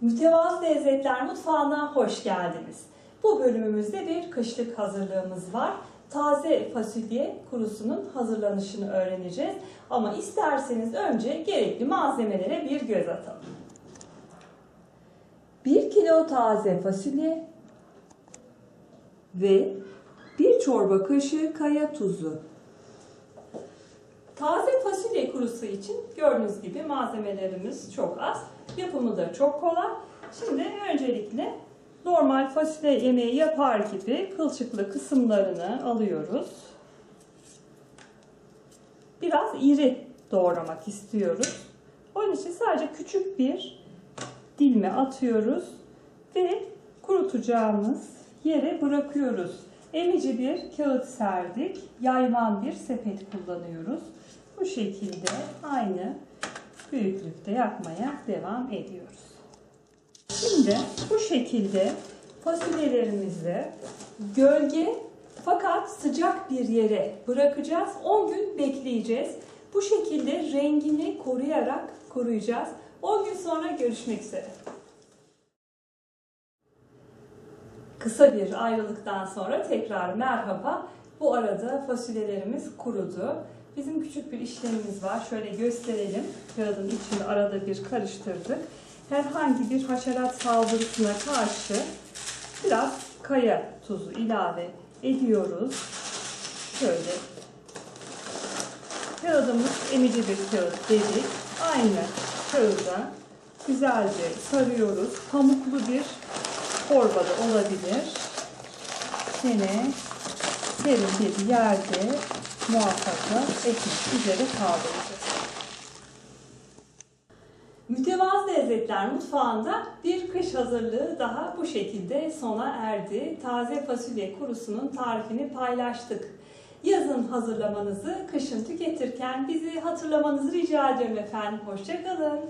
Mütevazı Lezzetler Mutfağı'na hoş geldiniz. Bu bölümümüzde bir kışlık hazırlığımız var. Taze fasulye kurusunun hazırlanışını öğreneceğiz. Ama isterseniz önce gerekli malzemelere bir göz atalım. 1 kilo taze fasulye ve 1 çorba kaşığı kaya tuzu. Taze fasulye kurusu için gördüğünüz gibi malzemelerimiz çok az. Yapımı da çok kolay. Şimdi öncelikle normal fasulye yemeği yapar gibi kılçıklı kısımlarını alıyoruz. Biraz iri doğramak istiyoruz. Onun için sadece küçük bir dilme atıyoruz ve kurutacağımız yere bırakıyoruz. Emici bir kağıt serdik. Yayvan bir sepet kullanıyoruz. Bu şekilde aynı büyüklükte yapmaya devam ediyoruz. Şimdi bu şekilde fasulyelerimizi gölge fakat sıcak bir yere bırakacağız. 10 gün bekleyeceğiz. Bu şekilde rengini koruyarak koruyacağız. 10 gün sonra görüşmek üzere. Kısa bir ayrılıktan sonra tekrar merhaba. Bu arada fasulyelerimiz kurudu. Bizim küçük bir işlemimiz var. Şöyle gösterelim. Kağıdın içini arada bir karıştırdık. Herhangi bir haşerat saldırısına karşı biraz kaya tuzu ilave ediyoruz. Şöyle Kağıdımız emici bir kağıt dedik. Aynı kağıda güzelce sarıyoruz. Pamuklu bir torba da olabilir. Yine serin bir yerde muhafaza etmek üzere kaldıracağız. Mütevazı Lezzetler Mutfağı'nda bir kış hazırlığı daha bu şekilde sona erdi. Taze fasulye kurusunun tarifini paylaştık. Yazın hazırlamanızı, kışın tüketirken bizi hatırlamanızı rica ediyorum efendim. Hoşçakalın.